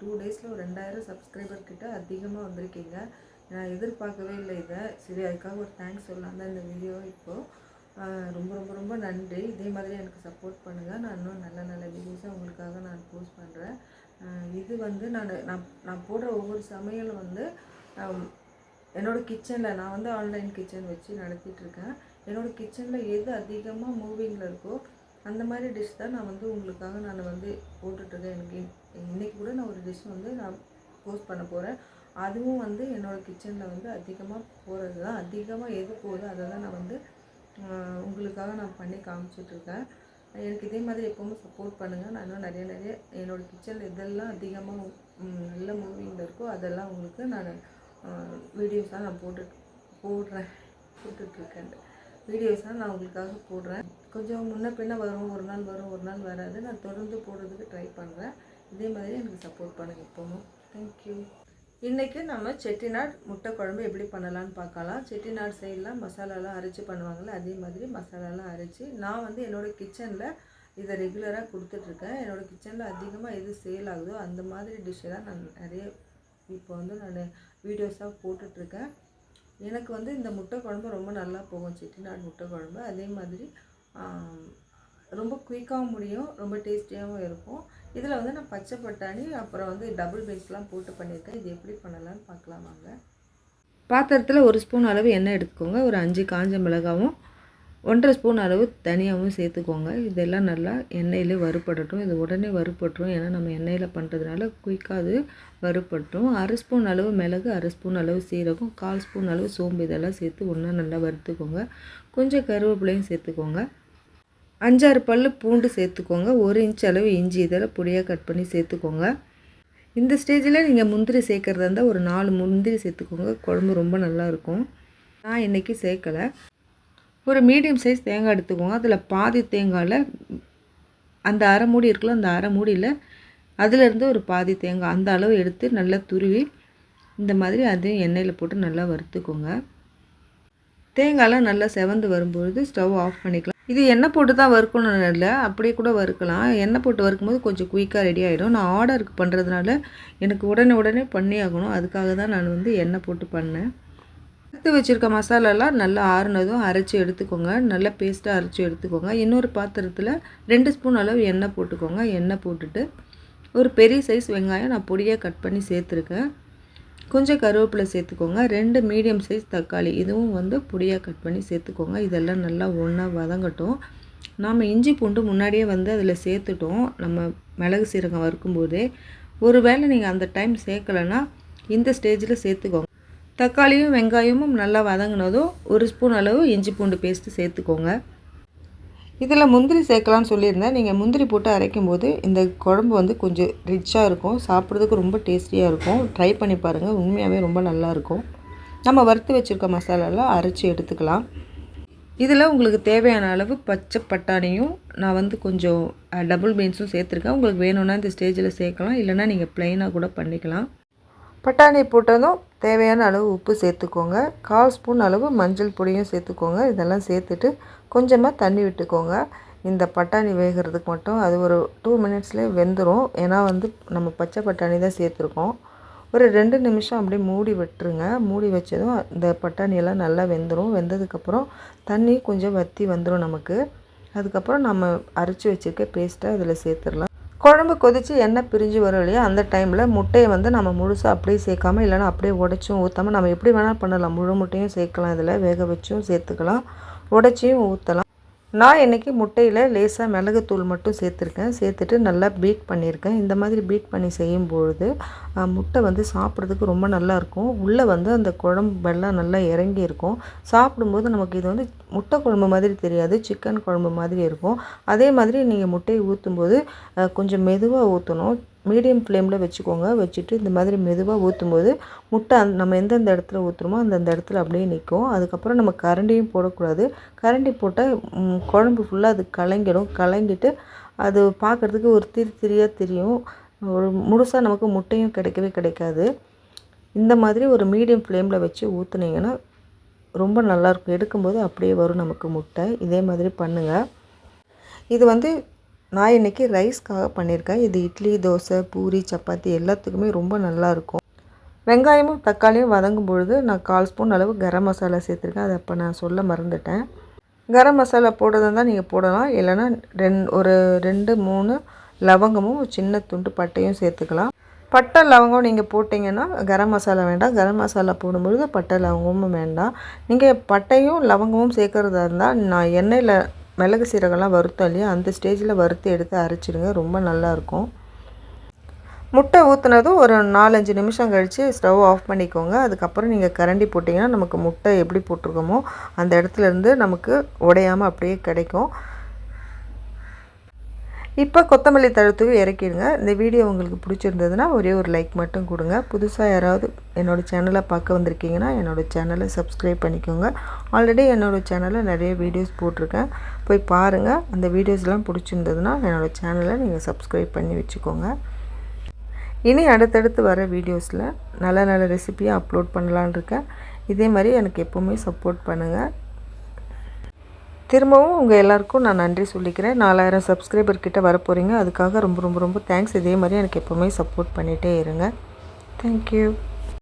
Two டேஸில் ஒரு ரெண்டாயிரம் சப்ஸ்கிரைபர் கிட்ட அதிகமாக வந்திருக்கீங்க. நான் எதிர்பார்க்கவே இல்லை இதை. சரி அதுக்காக ஒரு தேங்க்ஸ் சொல்லலாம் தான் இந்த வீடியோ இப்போது ரொம்ப ரொம்ப ரொம்ப நன்றி. இதே மாதிரி எனக்கு சப்போர்ட் பண்ணுங்கள் நான் இன்னும் நல்ல நல்ல வீடியோஸை உங்களுக்காக நான் போஸ்ட் பண்ணுறேன் இது வந்து நான் நான் நான் போடுற ஒவ்வொரு சமையல் வந்து என்னோடய கிச்சனில் நான் வந்து ஆன்லைன் கிச்சன் வச்சு நடத்திட்டுருக்கேன் என்னோடய கிச்சனில் எது அதிகமாக மூவிங்கில் இருக்கோ அந்த மாதிரி டிஷ் தான் நான் வந்து உங்களுக்காக நான் வந்து போட்டுட்ருக்கேன். எனக்கு இன்றைக்கி கூட நான் ஒரு டிஷ் வந்து நான் போஸ்ட் பண்ண போகிறேன் அதுவும் வந்து என்னோடய கிச்சனில் வந்து அதிகமாக போகிறது தான். அதிகமாக எது போகுதோ அதை தான் நான் வந்து உங்களுக்காக நான் பண்ணி காமிச்சிட்ருக்கேன். எனக்கு இதே மாதிரி எப்போவுமே சப்போர்ட் பண்ணுங்கள் நான் இன்னும் நிறைய நிறைய என்னோடய கிச்சனில் இதெல்லாம் அதிகமாக நல்ல மூவிங்கில் இருக்கோ அதெல்லாம் உங்களுக்கு நான் வீடியோஸாக நான் போட்டு போடுறேன். போட்டுட்ருக்கேன். வீடியோஸாக நான் உங்களுக்காக போடுறேன். கொஞ்சம் முன்ன பின்ன வரும் ஒரு நாள் வரும் ஒரு நாள் வராது. நான் தொடர்ந்து போடுறதுக்கு ட்ரை பண்ணுறேன் இதே மாதிரி எனக்கு சப்போர்ட் பண்ணுங்கள் இப்போவும். தேங்க்யூ இன்றைக்கி நம்ம செட்டிநாட் முட்டை குழம்பு எப்படி பண்ணலான்னு பார்க்கலாம். செட்டிநாட் சைடெலாம் மசாலாலாம் அரைச்சி பண்ணுவாங்கள்ல அதே மாதிரி மசாலாலாம் அரைச்சி நான் வந்து என்னோடய கிச்சனில் இதை ரெகுலராக கொடுத்துட்ருக்கேன் என்னோடய கிச்சனில் அதிகமாக எது சேல் ஆகுதோ அந்த மாதிரி டிஷ்ஷை தான் நான் நிறைய இப்போ வந்து நான் வீடியோஸாக போட்டுட்ருக்கேன் எனக்கு வந்து இந்த முட்டை குழம்பு ரொம்ப நல்லா போகும் செட்டிநாடு முட்டை குழம்பு. அதே மாதிரி ரொம்ப குயிக்காகவும் முடியும் ரொம்ப டேஸ்டியாகவும் இருக்கும். இதில் வந்து நான் பச்சை பட்டாணி அப்புறம் வந்து டபுள் பேஸ்லாம் போட்டு பண்ணியிருக்கேன். இது எப்படி பண்ணலான்னு பார்க்கலாம் வாங்க. பாத்திரத்தில் ஒரு ஸ்பூன் அளவு எண்ணெய் எடுத்துக்கோங்க. ஒரு அஞ்சு காஞ்ச மிளகாவும் ஒன்றரை ஸ்பூன் அளவு தனியாகவும் சேர்த்துக்கோங்க. இதெல்லாம் நல்லா எண்ணெயிலே வறுபடட்டும். இது உடனே வறுபட்டுரும். ஏன்னா நம்ம எண்ணெயில் பண்ணுறதுனால குயிக்காக அது வறுபட்டும். அரை ஸ்பூன் அளவு மிளகு அரை ஸ்பூன் அளவு சீரகம் கால் ஸ்பூன் அளவு சோம்பு இதெல்லாம் சேர்த்து ஒன்றா நல்லா வறுத்துக்கோங்க. கொஞ்சம் கருவேப்பிலையும் சேர்த்துக்கோங்க. அஞ்சாறு பல்லு பூண்டு சேர்த்துக்கோங்க. ஒரு இன்ச் அளவு இஞ்சி இதெல்லாம் பொடியாக கட் பண்ணி சேர்த்துக்கோங்க. இந்த ஸ்டேஜில் நீங்கள் முந்திரி சேர்க்குறதா இருந்தால் ஒரு நாலு முந்திரி சேர்த்துக்கோங்க. குழம்பு ரொம்ப நல்லா இருக்கும். நான் இன்றைக்கி சேர்க்கலை. ஒரு மீடியம் சைஸ் தேங்காய் எடுத்துக்கோங்க. அதில் பாதி தேங்காயில் அந்த அரை மூடி இருக்குல்ல அந்த அரை மூடியில் அதிலிருந்து ஒரு பாதி தேங்காய் அந்த அளவு எடுத்து நல்லா துருவி இந்த மாதிரி அதையும் எண்ணெயில் போட்டு நல்லா வறுத்துக்கோங்க. தேங்காயெலாம் நல்லா செவந்து வரும்பொழுது ஸ்டவ் ஆஃப் பண்ணிக்கலாம். இது எண்ணெய் போட்டு தான் வறுக்கணும்னு இல்லை அப்படியே கூட வறுக்கலாம். எண்ணெய் போட்டு வறுக்கும்போது கொஞ்சம் குயிக்காக ரெடி ஆகிடும் நான் ஆர்டருக்கு பண்ணுறதுனால எனக்கு உடனே உடனே பண்ணி ஆகணும் அதுக்காக தான் நான் வந்து எண்ணெய் போட்டு பண்ணேன். எடுத்து வச்சுருக்க மசாலாலாம் நல்லா ஆறுனதும் அரைச்சி எடுத்துக்கோங்க. நல்லா பேஸ்ட்டாக அரைச்சி எடுத்துக்கோங்க. இன்னொரு பாத்திரத்தில் ரெண்டு ஸ்பூன் அளவு எண்ணெய் போட்டுக்கோங்க. எண்ணெய் போட்டுட்டு ஒரு பெரிய சைஸ் வெங்காயம் நான் பொடியாக கட் பண்ணி சேர்த்துருக்கேன். கொஞ்சம் கருவேப்பிலை சேர்த்துக்கோங்க. ரெண்டு மீடியம் சைஸ் தக்காளி. இதுவும் வந்து பொடியாக கட் பண்ணி சேர்த்துக்கோங்க. இதெல்லாம் நல்லா ஒன்றா வதங்கட்டும். நாம் இஞ்சி பூண்டு முன்னாடியே வந்து அதில் சேர்த்துட்டோம். நம்ம மிளகு சீரகம் வறுக்கும்போதே. ஒருவேளை நீங்கள் அந்த டைம் சேர்க்கலைன்னா இந்த ஸ்டேஜில் சேர்த்துக்கோங்க. தக்காளியும் வெங்காயமும் நல்லா வதங்கினதும் ஒரு ஸ்பூன் அளவு இஞ்சி பூண்டு பேஸ்ட்டு சேர்த்துக்கோங்க. இதில் முந்திரி சேர்க்கலான்னு சொல்லியிருந்தேன். நீங்கள் முந்திரி போட்டு அரைக்கும் போது இந்த குழம்பு வந்து கொஞ்சம் ரிச்சாக இருக்கும். சாப்பிட்றதுக்கு ரொம்ப டேஸ்டியாக இருக்கும். ட்ரை பண்ணி பாருங்கள் உண்மையாகவே ரொம்ப நல்லாயிருக்கும் நம்ம வறுத்து வச்சுருக்க மசாலாலாம் அரைச்சி எடுத்துக்கலாம். இதில் உங்களுக்கு தேவையான அளவு பச்சை பட்டாணியும் நான் வந்து கொஞ்சம் டபுள் பீன்ஸும் சேர்த்துருக்கேன். உங்களுக்கு வேணும்னா இந்த ஸ்டேஜில் சேர்க்கலாம். இல்லைனா நீங்கள் ப்ளைனாக கூட பண்ணிக்கலாம். பட்டாணி போட்டதும் தேவையான அளவு உப்பு சேர்த்துக்கோங்க. கால் ஸ்பூன் அளவு மஞ்சள் பொடியும் சேர்த்துக்கோங்க. இதெல்லாம் சேர்த்துட்டு கொஞ்சமாக தண்ணி விட்டுக்கோங்க. இந்த பட்டாணி வேகிறதுக்கு மட்டும் அது ஒரு டூ மினிட்ஸ்லேயே வெந்துடும் ஏன்னா வந்து நம்ம பச்சை பட்டாணி தான் சேர்த்துருக்கோம். ஒரு ரெண்டு நிமிஷம் அப்படியே மூடி விட்டுருங்க. மூடி வச்சதும் இந்த பட்டாணியெல்லாம் நல்லா வெந்துடும் வெந்ததுக்கப்புறம் தண்ணி கொஞ்சம் வற்றி வந்துடும் நமக்கு. அதுக்கப்புறம் நம்ம அரைச்சி வச்சுருக்க பேஸ்ட்டை அதில் சேர்த்துடலாம். குழம்பு கொதித்து எண்ணெய் பிரிஞ்சு வரும் இல்லையா? அந்த டைமில் முட்டையை வந்து நம்ம முழுசாக அப்படியே சேர்க்காம இல்லைன்னா அப்படியே உடச்சும் ஊற்றாமல் நம்ம எப்படி வேணாலும் பண்ணலாம். முழு முட்டையும் சேர்க்கலாம். இதில் வேக வச்சும் சேர்த்துக்கலாம். உடச்சியும் ஊற்றலாம் நான் இன்றைக்கி முட்டையில் லேசாக மிளகுத்தூள் மட்டும் சேர்த்துருக்கேன். சேர்த்துட்டு நல்லா பீட் பண்ணியிருக்கேன் இந்த மாதிரி பீட் பண்ணி செய்யும்பொழுது முட்டை வந்து சாப்பிட்றதுக்கு ரொம்ப நல்லாயிருக்கும் உள்ளே வந்து அந்த குழம்பு வெள்ளம் நல்லா இறங்கி இருக்கும். சாப்பிடும்போது நமக்கு இது வந்து முட்டை குழம்பு மாதிரி தெரியாது. சிக்கன் குழம்பு மாதிரி இருக்கும். அதே மாதிரி நீங்கள் முட்டையை ஊற்றும்போது கொஞ்சம் மெதுவாக ஊற்றணும் மீடியம் ஃப்ளேமில் வச்சுக்கோங்க. வச்சுட்டு இந்த மாதிரி மெதுவாக ஊற்றும்போது முட்டை நம்ம எந்தெந்த இடத்துல ஊற்றுறோமோ அந்தந்த இடத்துல அப்படியே நிற்கும் அதுக்கப்புறம் நம்ம கரண்டியும் போடக்கூடாது. கரண்டி போட்டால் குழம்பு ஃபுல்லாக அது கலங்கிடும். கலங்கிட்டு அது பார்க்குறதுக்கு ஒரு திரி திரியாக தெரியும். ஒரு முழுசாக நமக்கு முட்டையும் கிடைக்கவே கிடைக்காது. இந்த மாதிரி ஒரு மீடியம் ஃப்ளேமில் வச்சு ஊற்றுனீங்கன்னா ரொம்ப நல்லாயிருக்கும் எடுக்கும்போது அப்படியே வரும் நமக்கு முட்டை. இதே மாதிரி பண்ணுங்கள் இது வந்து நான் இன்றைக்கி ரைஸ்க்காக பண்ணியிருக்கேன். இது இட்லி தோசை பூரி சப்பாத்தி எல்லாத்துக்குமே ரொம்ப நல்லாயிருக்கும். வெங்காயமும் தக்காளியும் வதங்கும் பொழுது நான் கால் ஸ்பூன் அளவு கரம் மசாலா சேர்த்துருக்கேன். அதை அப்போ நான் சொல்ல மறந்துட்டேன். கரம் மசாலா போடுறதா இருந்தால் நீங்கள் போடலாம். இல்லைன்னா ரெண் ஒரு ரெண்டு மூணு லவங்கமும் சின்ன துண்டு பட்டையும் சேர்த்துக்கலாம். பட்டை லவங்கம் நீங்கள் போட்டிங்கன்னா கரம் மசாலா வேண்டாம். கரம் மசாலா போடும்பொழுது பட்டை லவங்கமும் வேண்டாம். நீங்கள் பட்டையும் லவங்கமும் சேர்க்குறதா இருந்தால் நான் எண்ணெயில் மிளகு சீரகம்லாம் வறுத்தோம் இல்லையா? அந்த ஸ்டேஜில் வறுத்து எடுத்து அரைச்சிடுங்க. ரொம்ப நல்லாயிருக்கும். முட்டை ஊற்றுனதும் ஒரு நாலஞ்சு நிமிஷம் கழித்து ஸ்டவ் ஆஃப் பண்ணிக்கோங்க. அதுக்கப்புறம் நீங்கள் கரண்டி போட்டிங்கன்னா நமக்கு முட்டை எப்படி போட்டிருக்கோமோ அந்த இடத்துல இருந்து நமக்கு உடையாமல் அப்படியே கிடைக்கும். இப்போ கொத்தமல்லி தழுத்தூவி இறக்கிடுங்க. இந்த வீடியோ உங்களுக்கு பிடிச்சிருந்ததுன்னா ஒரே ஒரு லைக் மட்டும் கொடுங்க. புதுசாக யாராவது என்னோடய சேனலை பார்க்க வந்திருக்கீங்கன்னா என்னோடய சேனலை சப்ஸ்கிரைப் பண்ணிக்கோங்க. ஆல்ரெடி என்னோடய சேனலில் நிறைய வீடியோஸ் போட்டிருக்கேன். போய் பாருங்கள் அந்த வீடியோஸ்லாம் பிடிச்சிருந்ததுன்னா என்னோடய சேனலை நீங்கள் சப்ஸ்கிரைப் பண்ணி வச்சுக்கோங்க. இனி அடுத்தடுத்து வர வீடியோஸில் நல்ல நல்ல ரெசிபியாக அப்லோட் பண்ணலான் இருக்கேன். இதே மாதிரி எனக்கு எப்போவுமே சப்போர்ட் பண்ணுங்கள் திரும்பவும் உங்கள் எல்லாருக்கும் நான் நன்றி சொல்லிக்கிறேன். நாலாயிரம் சப்ஸ்கிரைபர் கிட்ட வரப்போகிறீங்க அதுக்காக ரொம்ப ரொம்ப ரொம்ப தேங்க்ஸ் இதே மாதிரி எனக்கு எப்போவுமே சப்போர்ட் பண்ணிகிட்டே இருங்க. தேங்க்யூ